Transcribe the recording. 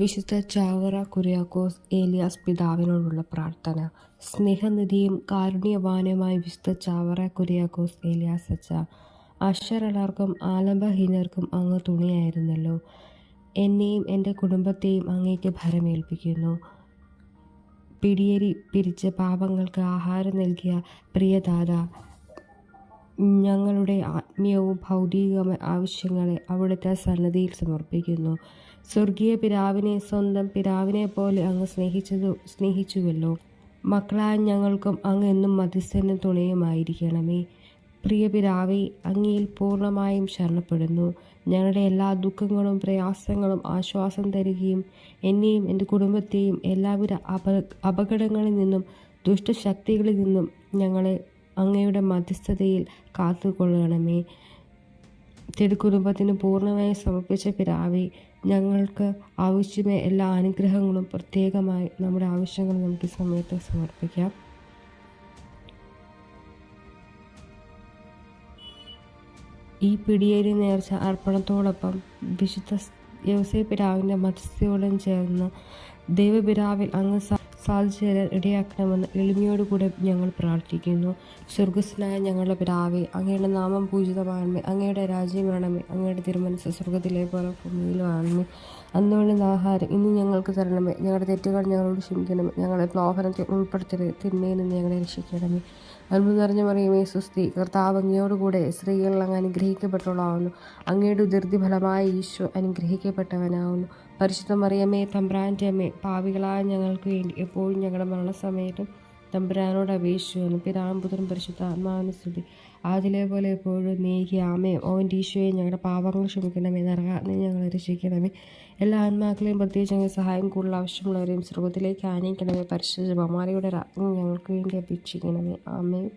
വിശുദ്ധ ചാവറ കുര്യാക്കോസ് ഏലിയാസ് പിതാവിനോടുള്ള പ്രാർത്ഥന. സ്നേഹനിധിയും കാരുണ്യവാനുമായ വിശുദ്ധ ചാവറ കുര്യാക്കോസ് ഏലിയാസ് അച്ഛ അക്ഷരളർക്കും ആലംബഹീനർക്കും അങ്ങ് തുണിയായിരുന്നല്ലോ. എന്നെയും എന്റെ കുടുംബത്തെയും അങ്ങേക്ക് ഭരമേൽപ്പിക്കുന്നു. പിടിയേരി പിരിച്ച് പാപങ്ങൾക്ക് ആഹാരം നൽകിയ പ്രിയദാത ഞങ്ങളുടെ ആത്മീയവും ഭൗതികവുമായ ആവശ്യങ്ങളെ അവിടുത്തെ സന്നദ്ധിയിൽ സമർപ്പിക്കുന്നു. സ്വർഗീയ പിതാവിനെ സ്വന്തം പിതാവിനെ പോലെ അങ്ങ് സ്നേഹിച്ചതു സ്നേഹിച്ചുവല്ലോ. മക്കളായ ഞങ്ങൾക്കും അങ്ങ് എന്നും മധ്യസ്ഥനും തുണയുമായിരിക്കണമേ. പ്രിയ പിതാവെ അങ്ങയിൽ പൂർണമായും ശരണപ്പെടുന്നു. ഞങ്ങളുടെ എല്ലാ ദുഃഖങ്ങളും പ്രയാസങ്ങളും ആശ്വാസം തരികയും എന്നെയും എന്റെ കുടുംബത്തെയും എല്ലാവിധ അപ അപകടങ്ങളിൽ നിന്നും ദുഷ്ടശക്തികളിൽ നിന്നും ഞങ്ങളെ അങ്ങയുടെ മധ്യസ്ഥതയിൽ കാത്തുകൊള്ളണമേ. തിരുക്കുടുംബത്തിന് പൂർണമായി സമർപ്പിച്ച പിതാവേ ഞങ്ങൾക്ക് ആവശ്യമായ എല്ലാ അനുഗ്രഹങ്ങളും പ്രത്യേകമായി നമ്മുടെ ആവശ്യങ്ങൾ നമുക്ക് സമയത്ത് സമർപ്പിക്കാം. ഈ പിടിയേരി നേർച്ച അർപ്പണത്തോടൊപ്പം വിശുദ്ധ വ്യവസായ പിതാവിന്റെ മധ്യസ്ഥയോടും ചേർന്ന് ദൈവപിതാവിൽ അങ്ങ് സാധിച്ചു തരാൻ ഇടയാക്കണമെന്ന് എളിമയോടുകൂടെ ഞങ്ങൾ പ്രാർത്ഥിക്കുന്നു. സ്വർഗസ്നായ ഞങ്ങളുടെ പിതാവേ അങ്ങയുടെ നാമം പൂജിതമാണമേ അങ്ങയുടെ രാജ്യം വേണമേ അങ്ങയുടെ തിരുമനസ് സ്വർഗത്തിലെ പോലെ ഭൂമിയിലുമാണമേ അന്നുവേണ്ടുന്ന ആഹാരം ഇന്ന് ഞങ്ങൾക്ക് തരണമേ ഞങ്ങളുടെ തെറ്റുകൾ ഞങ്ങളോട് ക്ഷമിക്കണമേ ഞങ്ങളെ പ്രോഹനത്തെ ഉൾപ്പെടുത്തരുത് തിന്മയിൽ നിന്ന് ഞങ്ങളെ രക്ഷിക്കണമേ. അത്ഭുതം നിറഞ്ഞ മറിയമേ സുസ്തി കർത്താവ് അങ്ങയോടുകൂടെ സ്ത്രീകൾ അങ്ങ് അനുഗ്രഹിക്കപ്പെട്ടവളാവുന്നു. അങ്ങയുടെ ഉതിർത്തി ഫലമായ ഈശോ അനുഗ്രഹിക്കപ്പെട്ടവനാവുന്നു. പരിശുദ്ധ മറിയമ്മേ തമ്പ്രാന്റെ അമ്മേ പാവികളായ ഞങ്ങൾക്ക് വേണ്ടി എപ്പോഴും ഞങ്ങളുടെ മരണസമയത്തും തമ്പുരാനോട് അപേക്ഷിച്ചു. പിതാവും പുത്രൻ പരിശുദ്ധ ആത്മാവിന് സ്തുതി. ആദിലേ പോലെ എപ്പോഴും നീക്കി ആമയും ഓൻ ഈശോയെ ഞങ്ങളുടെ പാപങ്ങൾ ക്ഷമിക്കണമേ. നരകാഗ്നി ഞങ്ങളെ രക്ഷിക്കണമേ. എല്ലാ ആത്മാക്കളെയും പ്രത്യേകിച്ച് ഞങ്ങൾ സഹായം കൂടുതൽ ആവശ്യമുള്ളവരെയും സ്രോതത്തിലേക്ക് ആനയിക്കണമേ. പരിശുദ്ധ ബമാലയുടെ രാജ്ഞി ഞങ്ങൾക്ക് വേണ്ടി അപേക്ഷിക്കണമേ. ആമേ